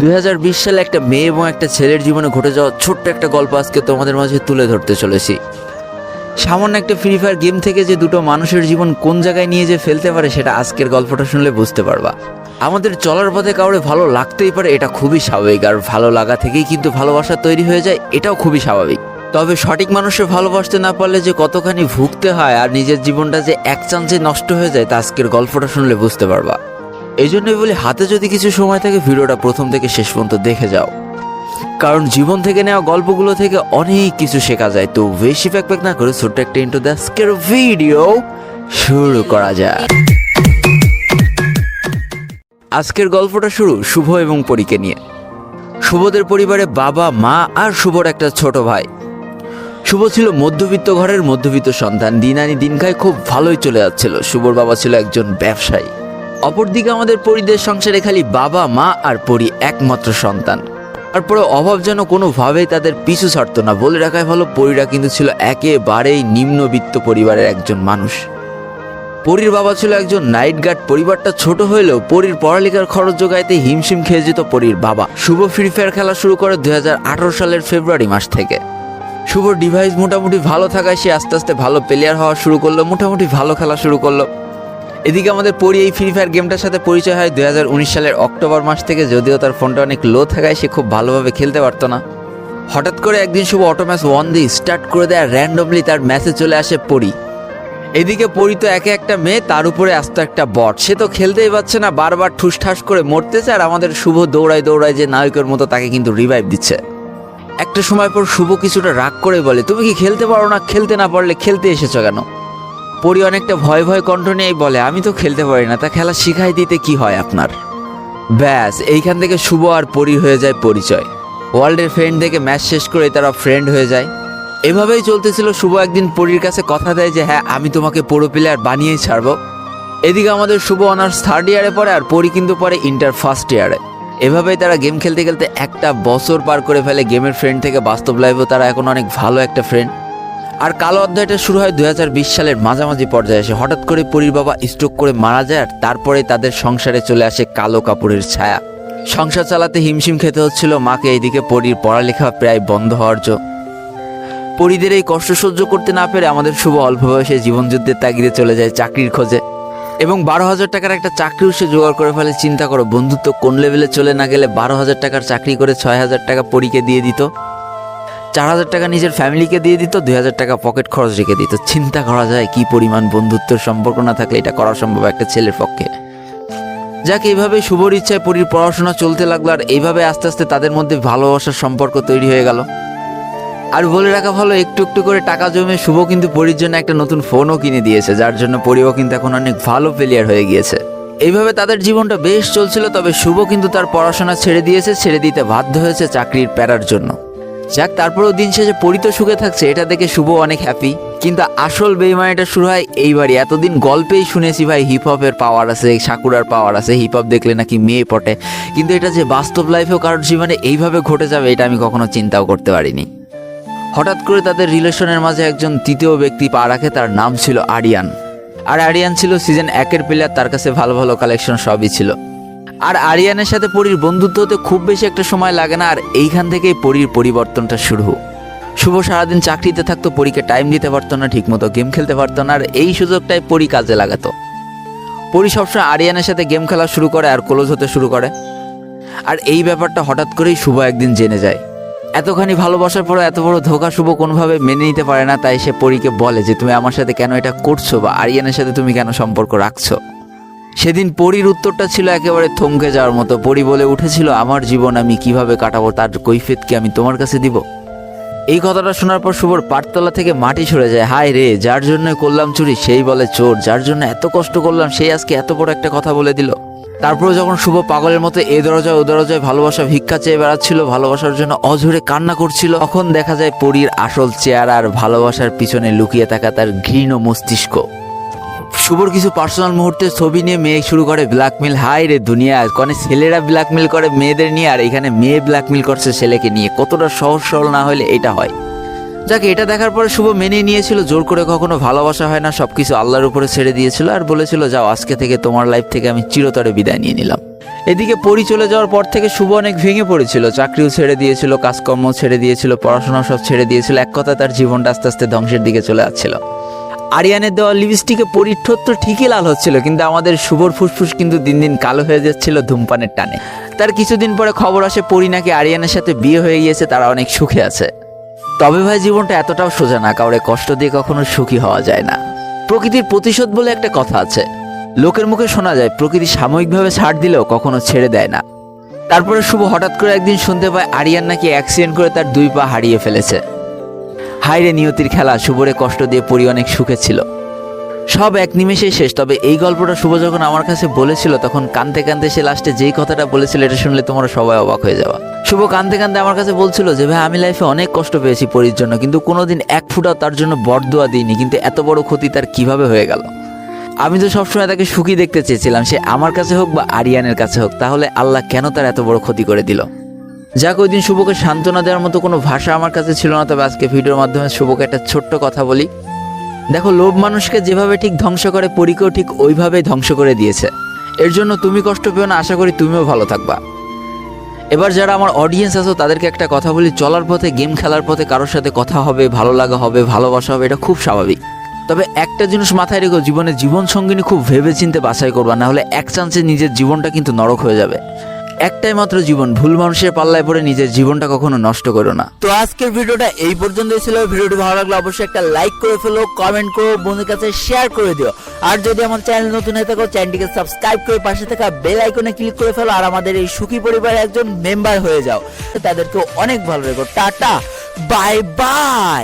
দুই হাজার বিশ সালে একটা মেয়ে এবং একটা ছেলের জীবনে ঘটে যাওয়া ছোট্ট একটা গল্প আজকে তোমাদের মাঝে তুলে ধরতে চলেছি। সামান্য একটা ফ্রি ফায়ার গেম থেকে যে দুটো মানুষের জীবন কোন জায়গায় নিয়ে যে ফেলতে পারে সেটা আজকের গল্পটা শুনলে বুঝতে পারবা। আমাদের চলার পথে কাউরে ভালো লাগতেই পারে এটা খুবই স্বাভাবিক, আর ভালো লাগা থেকেই কিন্তু ভালোবাসা তৈরি হয়ে যায়, এটাও খুবই স্বাভাবিক। তবে সঠিক মানুষের ভালোবাসতে না পারলে যে কতখানি ভুগতে হয় আর নিজের জীবনটা যে এক চান্সে নষ্ট হয়ে যায় তা আজকের গল্পটা শুনলে বুঝতে পারবা। এই জন্যই বলি, হাতে যদি কিছু সময় থাকে, ভিডিওটা প্রথম থেকে শেষ পর্যন্ত দেখে যাও। কারণ জীবন থেকে নেওয়া গল্পগুলো থেকে অনেক কিছু শেখা যায়, তো বেশি প্যাক প্যাক না করে ছোট্ট একটা ইন্টু আজকের ভিডিও শুরু করা যায় আজকের গল্পটা শুরু শুভ এবং পরীকে নিয়ে। শুভদের পরিবারে বাবা, মা আর শুভর একটা ছোট ভাই। শুভ ছিল মধ্যবিত্ত ঘরের মধ্যবিত্ত সন্তান। দিন আনি দিন খায় খুব ভালোই চলে যাচ্ছিল। শুভর বাবা ছিল একজন ব্যবসায়ী। অপরদিকে আমাদের পরিদের সংসারে খালি বাবা, মা আর পরি একমাত্র সন্তান। তারপরে অভাব যেন কোনোভাবেই তাদের পিছু ছাড়তো না। বলে রাখায় ভালো, পরিরা কিন্তু ছিল একেবারেই নিম্নবিত্ত পরিবারের একজন মানুষ। পরীর বাবা ছিল একজন নাইট গার্ড পরিবারটা ছোট হলেও পরীর পড়ালেখার খরচ জোগাইতে হিমশিম খেয়ে যেত পরীর বাবা। শুভ ফ্রি ফায়ার খেলা শুরু করে দুই হাজার আঠারো সালের ফেব্রুয়ারি মাস থেকে। শুভ ডিভাইস মোটামুটি ভালো থাকায় সে আস্তে আস্তে ভালো প্লেয়ার হওয়া শুরু করল, মোটামুটি ভালো খেলা শুরু করল। এদিকে আমাদের পরি এই ফ্রি ফায়ার গেমটার সাথে পরিচয় হয় দু হাজার উনিশ সালের অক্টোবর মাস থেকে, যদিও তার ফোনটা অনেক লো থাকায় সে খুব ভালোভাবে খেলতে পারতো না। হঠাৎ করে একদিন শুভ অটো ম্যাচ ওয়ান দিয়ে স্টার্ট করে দেয় র্যান্ডমলি তার ম্যাচে চলে আসে পরি এদিকে পরি তো একে একটা মেয়ে, তার উপরে আস্ত একটা বট সে তো খেলতেই পারছে না, বারবার ঠুসঠাস করে মরতেছে আর আমাদের শুভ দৌড়ায় দৌড়ায় যে নায়কের মতো তাকে কিন্তু রিভাইভ দিচ্ছে। একটা সময় পর শুভ কিছুটা রাগ করে বলে, তুমি কি খেলতে পারো না? খেলতে না পারলে খেলতে এসেছ কেন? পরি অনেকটা ভয় ভয় কণ্ঠ নিয়েই বলে, আমি তো খেলতে পারি না, তা খেলা শিখাই দিতে কি হয় আপনার? ব্যাস, এইখান থেকে শুভ আর পরি হয়ে যায় পরিচয়। ওয়ার্ল্ডের ফ্রেন্ড থেকে ম্যাচ শেষ করে তারা ফ্রেন্ড হয়ে যায়। এভাবেই চলতেছিল শুভ একদিন পরির কাছে কথা দেয় যে হ্যাঁ আমি তোমাকে পুরো প্লেয়ার বানিয়েই ছাড়বো। এদিকে আমাদের শুভ অনার্স থার্ড ইয়ারে পড়ে আর পরি কিন্তু পরে ইন্টার ফার্স্ট ইয়ারে এভাবেই তারা গেম খেলতে খেলতে একটা বছর পার করে ফেলে গেমের ফ্রেন্ড থেকে বাস্তব লাইফেও তারা এখন অনেক ভালো একটা ফ্রেন্ড আর কালো অধ্যায়টা শুরু হয় দুই হাজার বিশ সালের মাঝামাঝি পর্যায়ে এসে হঠাৎ করে পরির বাবা স্ট্রোক করে মারা যায় আর তারপরে তাদের সংসারে চলে আসে কালো কাপড়ের ছায়া। সংসার চালাতে হিমশিম খেতে হচ্ছিল মাকে, এইদিকে পরির পড়ালেখা প্রায় বন্ধ হওয়ার জন্য পরিদের এই কষ্ট সহ্য করতে না পেরে আমাদের শুভ অল্প বয়সে জীবনযুদ্ধের তাগিদে চলে যায় চাকরির খোঁজে। এবং বারো হাজার টাকার একটা চাকরিও সে জোগাড় করে ফেলে, চিন্তা করো, বন্ধুত্ব কোন লেভেলে চলে না গেলে বারো হাজার টাকার চাকরি করে ছয় হাজার টাকা পরীকে দিয়ে দিত। চার হাজার টাকা নিজের ফ্যামিলিকে দিয়ে দিত, দুই হাজার টাকা পকেট খরচ রেখে দিত। চিন্তা করা যায় কি পরিমাণ বন্ধুত্বের সম্পর্ক না থাকলে এটা করা সম্ভব একটা ছেলের পক্ষে। যাক এইভাবে শুভর ইচ্ছায় পরীর পড়াশোনা চলতে লাগল আর এইভাবে আস্তে আস্তে তাদের মধ্যে ভালোবাসার সম্পর্ক তৈরি হয়ে গেল। আর বলে রাখা ভালো, একটু একটু করে টাকা জমে শুভ কিন্তু পরীর জন্য একটা নতুন ফোনও কিনে দিয়েছে, যার জন্য পরিও কিন্তু এখন অনেক ভালো প্লেয়ার হয়ে গিয়েছে। এইভাবে তাদের জীবনটা বেশ চলছিল, তবে শুভ কিন্তু তার পড়াশোনা ছেড়ে দিয়েছে, ছেড়ে দিতে বাধ্য হয়েছে চাকরির প্যারার জন্য। যাক, তারপরেও দিন শেষে পরিত সুখে থাকছে, এটা দেখে শুভ অনেক হ্যাপি কিন্তু আসল বেইমানিটা শুরু হয় এইবারই। এতদিন গল্পেই শুনেছি ভাই হিপ হপের পাওয়ার আছে, সাকুরার পাওয়ার আছে হিপ হপ দেখলে নাকি মেয়ে পটে। কিন্তু এটা যে বাস্তব লাইফেও কারোর জীবনে এইভাবে ঘটে যাবে, এটা আমি কখনো চিন্তাও করতে পারিনি। হঠাৎ করে তাদের রিলেশনের মাঝে একজন তৃতীয় ব্যক্তি পা রাখে, তার নাম ছিল আরিয়ান। আর আরিয়ান ছিল সিজন একের প্লেয়ার তার কাছে ভালো ভালো কালেকশন সবই ছিল। আর আরিয়ানের সাথে পরীর বন্ধুত্ব হতে খুব বেশি একটা সময় লাগে না, আর এইখান থেকেই পরীর পরিবর্তনটা শুরু শুভ সারাদিন চাকরিতে থাকতো, পরীকে টাইম দিতে পারতো না, ঠিকমতো গেম খেলতে পারতো না, আর এই সুযোগটাই পরী কাজে লাগাতো। পরী সবসময় আরিয়ানের সাথে গেম খেলা শুরু করে আর ক্লোজ হতে শুরু করে। আর এই ব্যাপারটা হঠাৎ করেই শুভ একদিন জেনে যায়। এতখানি ভালোবাসার পরে এত বড় ধোকা শুভ কোনোভাবে মেনে নিতে পারে না, তাই সে পরীকে বলে যে, তুমি আমার সাথে কেন এটা করছ বা আরিয়ানের সাথে তুমি কেন সম্পর্ক রাখছো? সেদিন পরীর উত্তরটা ছিল একেবারে থমকে যাওয়ার মতো। পরি বলে উঠেছিল, আমার জীবন আমি কীভাবে কাটাবো, তার কৈফিয়ত কি আমি তোমার কাছে দিব? এই কথাটা শোনার পর শুভর পাটতলা থেকে মাটি সরে যায়। হায় রে, যার জন্য করলাম চুরি, সেই বলে চোর। যার জন্য এত কষ্ট করলাম, সেই আজকে এত বড় একটা কথা বলে দিল। তারপরে যখন শুভ পাগলের মতো এ দরজায় ও দরজায় ভালোবাসা ভিক্ষা চেয়ে বেড়াচ্ছিল, ভালোবাসার জন্য অঝরে কান্না করছিল, তখন দেখা যায় পরীর আসল চেয়ার আর ভালোবাসার পিছনে লুকিয়ে থাকা তার ঘৃণ মস্তিষ্ক। শুভর কিছু পার্সোনাল মুহূর্তের ছবি নিয়ে মেয়ে শুরু করে ব্ল্যাকমেল হাই রে দুনিয়া, কনে ছেলেরা ব্ল্যাকমেল করে মেয়েদের নিয়ে, আর এখানে মেয়ে ব্ল্যাকমেল করছে ছেলেকে নিয়ে। কতটা সহজ সরল না হলে এটা হয়। যাকে, এটা দেখার পরে শুভ মেনে নিয়েছিল, জোর করে কখনো ভালোবাসা হয় না, সবকিছু আল্লাহর উপরে ছেড়ে দিয়েছিল আর বলেছিল, যাও, আজকে থেকে তোমার লাইফ থেকে আমি চিরতরে বিদায় নিয়ে নিলাম। এদিকে পরি চলে যাওয়ার পর থেকে শুভ অনেক ভেঙে পড়েছিল, চাকরিও ছেড়ে দিয়েছিল কাজকর্ম ছেড়ে দিয়েছিল পড়াশোনা সব ছেড়ে দিয়েছিল, এক কথা তার জীবনটা আস্তে আস্তে ধ্বংসের দিকে চলে যাচ্ছিল। আরিয়ানের দেওয়া লিপস্টিকে পরিঠোর তো ঠিকই লাল হচ্ছিল, কিন্তু আমাদের শুভর ফুসফুস কিন্তু দিন দিন কালো হয়ে যাচ্ছিল ধূমপানের টানে। তার কিছুদিন পরে খবর আসে পরি নাকি আরিয়ানের সাথে বিয়ে হয়ে গিয়েছে, তারা অনেক সুখে আছে। তবে ভাই, জীবনটা এতটাও সোজা না, কাউরে কষ্ট দিয়ে কখনো সুখী হওয়া যায় না। প্রকৃতির প্রতিশোধ বলে একটা কথা আছে। লোকের মুখে শোনা যায়, প্রকৃতি সাময়িকভাবে ছাড় দিলেও কখনো ছেড়ে দেয় না। তারপরে শুভ হঠাৎ করে একদিন শুনতে পায়, আরিয়ান নাকি অ্যাক্সিডেন্ট করে তার দুই পা হারিয়ে ফেলেছে। হাইরে নিয়তির খেলা, শুভরে কষ্ট দিয়ে পরি অনেক সুখে ছিল। সব এক নিমেষেই শেষ, তবে এই গল্পটা শুভ যখন আমার কাছে বলেছিল, তখন কানতে কানতে সে লাস্টে যেই কথাটা বলেছিল, এটা শুনলে তোমরা সবাই অবাক হয়ে যাওয়া শুভ কানতে কানতে আমার কাছে বলছিল যে, ভাই, আমি লাইফে অনেক কষ্ট পেয়েছি পরির জন্য, কিন্তু কোনোদিন এক ফুটাও তার জন্য বরদোয়া দিইনি, কিন্তু এত বড় ক্ষতি তার কীভাবে হয়ে গেল? আমি তো সবসময় তাকে সুখী দেখতে চেয়েছিলাম, সে আমার কাছে হোক বা আরিয়ানের কাছে হোক, তাহলে আল্লাহ কেন তার এত বড় ক্ষতি করে দিল? যাক, ওই দিন শুভকে সান্ত্বনা দেওয়ার মতো কোনো ভাষা আমার কাছে ছিল না, তবে আজকে ভিডিওর মাধ্যমে শুভকে একটা ছোট্ট কথা বলি। দেখো, লোভ মানুষকে যেভাবে ঠিক ধ্বংস করে, পরীকেও ঠিক ওইভাবেই ধ্বংস করে দিয়েছে। এর জন্য তুমি কষ্ট পেও না, আশা করি তুমিও ভালো থাকবা। এবার যারা আমার অডিয়েন্স আছো, তাদেরকে একটা কথা বলি, চলার পথে, গেম খেলার পথে কারোর সাথে কথা হবে, ভালো লাগা হবে, ভালোবাসা হবে, এটা খুব স্বাভাবিক। তবে একটা জিনিস মাথায় রেখো, জীবনে জীবন সঙ্গিনী খুব ভেবে চিনতে বাছাই করবা না হলে এক চান্সে নিজের জীবনটা কিন্তু নরক হয়ে যাবে। একটাই মাত্র জীবন। ভুল মানুষের পাল্লায় পড়ে নিজের জীবনটা কখনো নষ্ট করো না। তো আজকের ভিডিওটা এই পর্যন্তই ছিল। ভিডিওটি ভালো লাগলে অবশ্যই একটা লাইক করে ফেলো কমেন্ট করো, বন্ধুদের কাছে শেয়ার করে দিও। আর যদি আমার চ্যানেল নতুন হয়ে থাকো চ্যানেলটিকে সাবস্ক্রাইব করে পাশে থাকা বেল আইকনে ক্লিক করে ফেলো আর আমাদের এই সুখী পরিবারের একজন মেম্বার হয়ে যাও। তাদেরকে অনেক ভালো রেখো। Tata bye bye